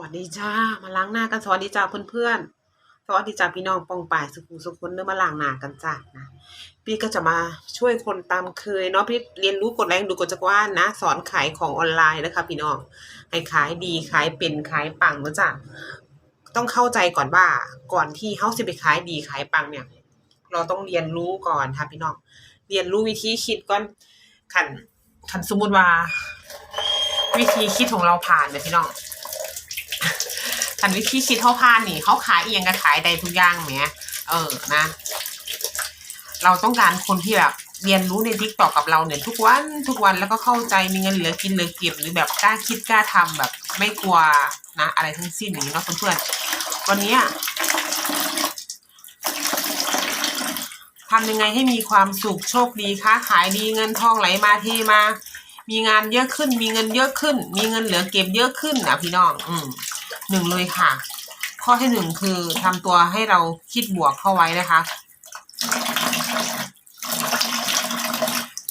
วัสดีจ้า มาล้างหน้ากันสวัสดีจ้าเพื่อนๆสวัสดีจ้าพี่น้องปองป่ายสุขุมสุขคนเดินมาล้างหน้ากันจ้านะพี่ก็จะมาช่วยคนตามเคยเนาะพี่เรียนรู้กดแรงดูกดจักรวาลนะ สอนขายของออนไลน์นะคะพี่น้องให้ขายดีขายเป็นขายปังนะจ้ะต้องเข้าใจก่อนว่าก่อนที่เฮาสิไปขายดีขายปังเนี่ย เราต้องเรียนรู้ก่อนค่ะพี่น้องเรียนรู้วิธีคิดก่อนขันขันสมมุติว่า วิธีคิดของเราผ่านเนี่ยพี่น้อง คันวิธีคิดเขาผ่านนี่เขาขายเอียงก็ขายได้ทุกอย่างแหมเออนะ เราต้องการคนที่แบบเรียนรู้ในทิกตอกกับเราเนี่ยทุกวันทุกวันแล้วก็เข้าใจมีเงินเหลือกินเหลือเก็บหรือแบบกล้าคิดกล้าทำแบบ ไม่กลัวนะ อะไรทั้งสิ้นอย่างนี้เนาะเพื่อนๆวันนี้ทำยังไงให้มีความสุขโชคดีค้าขายดีเงินทองไหลมาเทมา มีงานเยอะขึ้น มีเงินเยอะขึ้น มีเงินเหลือเก็บเยอะขึ้นนะพี่น้อง อืม หนึ่งเลยค่ะ ข้อที่หนึ่งคือทำตัวให้เราคิดบวกเข้าไว้นะคะ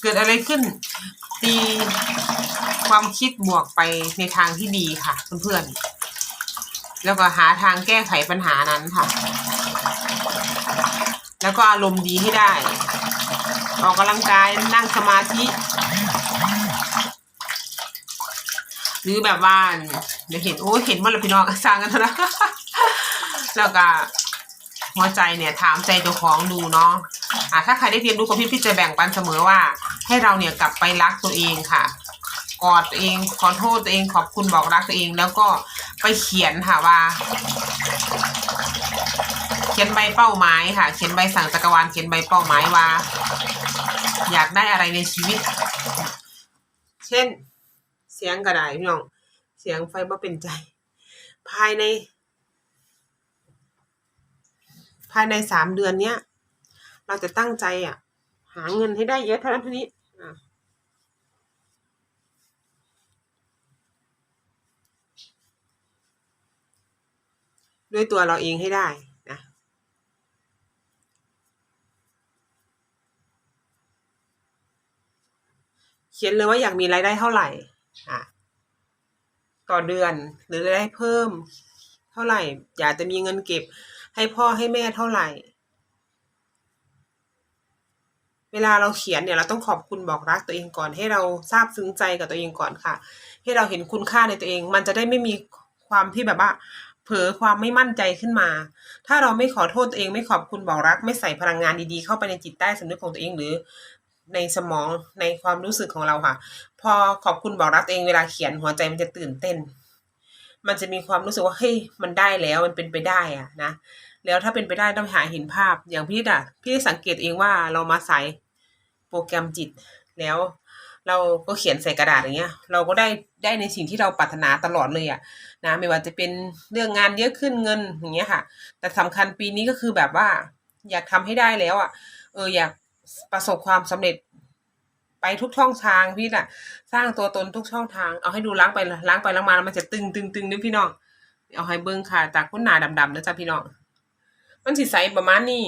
เกิดอะไรขึ้นตีความคิดบวกไปในทางที่ดีค่ะ เพื่อนๆ แล้วก็หาทางแก้ไขปัญหานั้นค่ะ แล้วก็อารมณ์ดีให้ได้ ออกกำลังกายนั่งสมาธิ หรือแบบว่าเดี๋ยวเห็นโอ้เห็นว่าเราพี่น้องสร้างกันเถอะนะแล้วก็หัวใจเนี่ยถามใจเจ้าของดูเนาะอะถ้าใครได้เรียนรู้กับพี่พี่จะแบ่งปันเสมอว่า ให้เราเนี่ยกลับไปรักตัวเองค่ะกอดตัวเองขอโทษตัวเองขอบคุณบอกรักตัวเอง แล้วก็ไปเขียนค่ะว่า เขียนใบเป้าหมายค่ะ เขียนใบสั่งจักรวาลเขียนใบเป้าหมายว่า อยากได้อะไรในชีวิต เช่น สียงกระไดพี่น้อง เสียงไฟบ่เป็นใจ ภายใน ภายในสามเดือนเนี้ย เราจะตั้งใจอะ หาเงินให้ได้เยอะเท่านั้นเท่านี้ด้วยตัวเราเองให้ได้นะ เขียนเลยว่าอยากมีรายได้เท่าไหร่ ต่อเดือนหรือรายได้เพิ่ม เท่าไหร่ อยากจะมีเงินเก็บ ให้พ่อให้แม่เท่าไหร่ เวลาเราเขียนเนี่ยเราต้องขอบคุณบอกรักตัวเองก่อน ให้เราซาบซึ้งใจกับตัวเองก่อนค่ะ ให้เราเห็นคุณค่าในตัวเอง มันจะได้ไม่มีความที่แบบว่าเผลอความไม่มั่นใจขึ้นมา ถ้าเราไม่ขอโทษตัวเองไม่ขอบคุณบอกรัก ไม่ใส่พลังงานดีๆเข้าไปในจิตใต้สำนึกของตัวเองหรือ ในสมองในความรู้สึกของเราค่ะ พอขอบคุณบอกรักตัวเองเวลาเขียนหัวใจมันจะตื่นเต้น มันจะมีความรู้สึกว่าเฮ้ยมันได้แล้วมันเป็นไปได้อะนะแล้วถ้าเป็นไปได้ต้องหาเห็นภาพอย่างพี่อะพี่สังเกตเองว่าเรามาใส่โปรแกรมจิตแล้วเราก็เขียนใส่กระดาษอย่างเงี้ย เราก็ได้ได้ในสิ่งที่เราปรารถนาตลอดเลยอะนะไม่ว่าจะเป็นเรื่องงานเยอะขึ้นเงินอย่างเงี้ยค่ะ แต่สำคัญปีนี้ก็คือแบบว่า อยากทำให้ได้แล้วอะเอออยาก ประสบความสำเร็จไปทุกช่องทางพี่น่ะ สร้างตัวตนทุกช่องทาง เอาให้ดูล้างไปล้างไปล้างมาแล้วมันจะตึงตึงตึงนี่พี่น้อง เอาให้เบิ้งค่ะจากคนหนาดำๆนะจ๊ะพี่น้อง มันสิใสประมาณนี้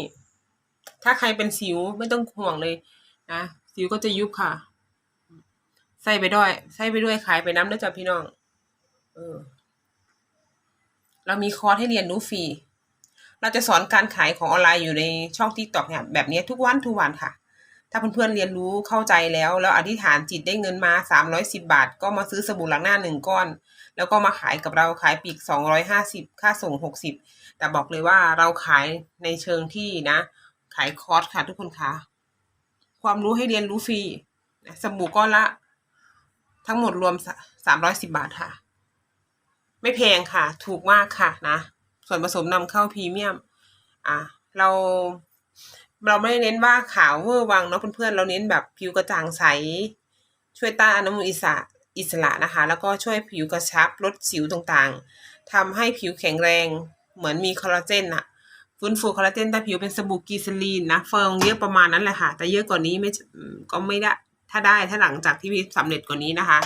ถ้าใครเป็นสิวไม่ต้องห่วงเลยนะสิวก็จะยุบค่ะ ใส่ไปด้วย ใส่ไปด้วยขายไปน้ำนะจ๊ะพี่น้อง เออ เรามีคอร์สให้เรียนรู้ฟรี เราจะสอนการขายของออนไลน์อยู่ในช่อง TikTok เนี่ยแบบนี้ทุกวันทุกวันค่ะ ถ้าเพื่อนๆเรียนรู้เข้าใจแล้ว แล้วอธิษฐานจิตได้เงินมาสามร้อยสิบาท ก็มาซื้อสบู่ล้างหน้าหนึ่งก้อน แล้วก็มาขายกับเราขายปีกสองร้อยห้าสิบค่าส่งหกสิบแต่บอกเลยว่าเราขายในเชิงที่นะ ขายคอร์สค่ะทุกคนคะความรู้ให้เรียนรู้ฟรีนะสบู่ก้อนละ ทั้งหมดรวมสามร้อยสิบาทค่ะ ไม่แพงค่ะ ถูกมากค่ะนะ ส่วนผสมนำเข้าพรีเมียม อะเราเราไม่ได้เน้นว่าขาวเวอร์วังเนาะเพื่อนๆ เราเน้นแบบผิวกระจ่างใส ช่วยต้านอนุมูลอิสระอิสระนะคะ แล้วก็ช่วยผิวกระชับลดสิวต่างๆทำให้ผิวแข็งแรงเหมือนมีคอลลาเจนอะฟื้นฟูคอลลาเจนแต่ผิวเป็นสบู่กีซาลีนนะเฟิงเยอะประมาณนั้นแหละค่ะ แต่เยอะกว่านี้ไม่ก็ไม่ได้ ถ้าได้ถ้าหลังจากที่พี่สำเร็จกว่านี้นะคะ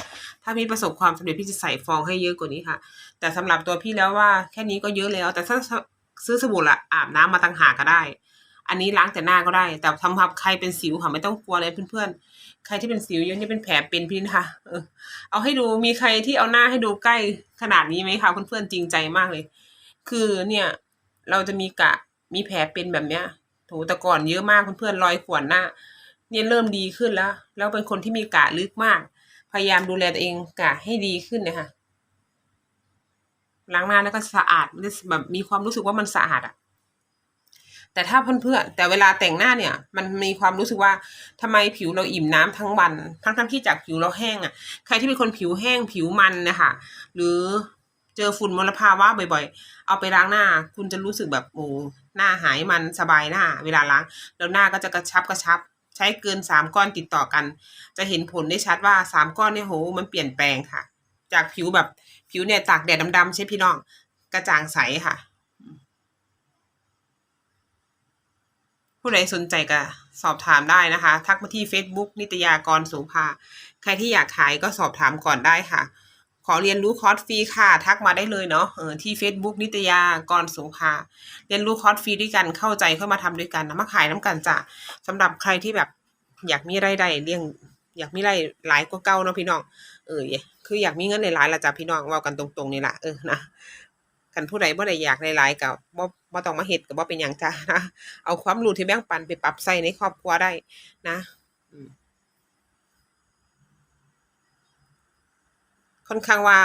ถ้าพี่ประสบความสำเร็จพี่จะใส่ฟองให้เยอะกว่านี้ค่ะ แต่สำหรับตัวพี่แล้วว่าแค่นี้ก็เยอะแล้ว แต่ถ้าซื้อสบู่ละอาบน้ำมาต่างหาก็ได้ อันนี้ล้างแต่หน้าก็ได้ แต่สำหรับใครเป็นสิวค่ะไม่ต้องกลัวเลยเพื่อนๆ ใครที่เป็นสิวเยอะนี่เป็นแผลเป็นพี่นะคะเออเอาให้ดูมีใครที่เอาหน้าให้ดูใกล้ขนาดนี้ไหมคะเพื่อนๆจริงใจมากเลย คือเนี่ยเราจะมีกะมีแผลเป็นแบบเนี้ยโถแต่ก่อนเยอะมากเพื่อนๆรอยข่วนหน้า เนี่ยเริ่มดีขึ้นแล้ว แล้วเป็นคนที่มีกะลึกมาก พยายามดูแลตัวเองกะให้ดีขึ้นนะคะล้างหน้าแล้วก็สะอาดมันจะแบบมีความรู้สึกว่ามันสะอาดอะแต่ถ้าเพื่อนๆแต่เวลาแต่งหน้าเนี่ย มันมีความรู้สึกว่าทำไมผิวเราอิ่มน้ำทั้งวัน ทั้งๆที่จากผิวเราแห้งอะใครที่เป็นคนผิวแห้งผิวมันนะคะหรือเจอฝุ่นมลภาวะบ่อย ๆ เอาไปล้างหน้า คุณจะรู้สึกแบบโอ้หน้าหายมันสบายหน้า เวลาล้างแล้วหน้าก็จะกระชับกระชับ ใช้เกินสามก้อนติดต่อกัน จะเห็นผลได้ชัดว่าสามก้อนเนี่ยโห มันเปลี่ยนแปลงค่ะ จากผิวแบบผิวเนี่ยตากแดดดำๆใช่พี่น้อง กระจ่างใสค่ะ ผู้ใดสนใจก็สอบถามได้นะคะ ทักมาที่ Facebook นิตยากรโสภาใครที่อยากขายก็สอบถามก่อนได้ค่ะ อเรียนรู้คอร์สฟรีค่ะ ทักมาได้เลยเนาะที่ Facebook นิตยากรโสภาเรียนรู้คอร์สฟรีด้วยกันเข้าใจเข้ามาทำด้วยกันนะมาขายน้ำกันจ้ะสำหรับใครที่แบบอยากมีรายได้เลี้ยงอยากมีรายหลายกว่าเก่าเนาะพี่น้องเออคืออยากมีเงินหลายๆละจ้ะพี่น้องเว้ากันตรงๆนี่แหละเออนะกันผู้ใดบ่ได้อยากหลายๆก็บ่บ่ต้องมาเฮ็ดก็บ่เป็นหยังจ้ะนะเอาความรู้ที่แบ่งปันไปปรับใช้ในครอบครัวได้นะอืม ค่อนข้างว่า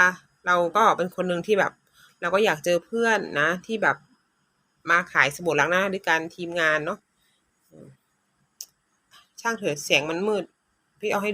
เราก็เป็นคนหนึ่งที่แบบ เราก็อยากเจอเพื่อนนะ ที่แบบมาขายสบู่ล้างหน้าด้วยกันทีมงานเนาะช่างเถอะเสียงมันมืด พี่เอาให้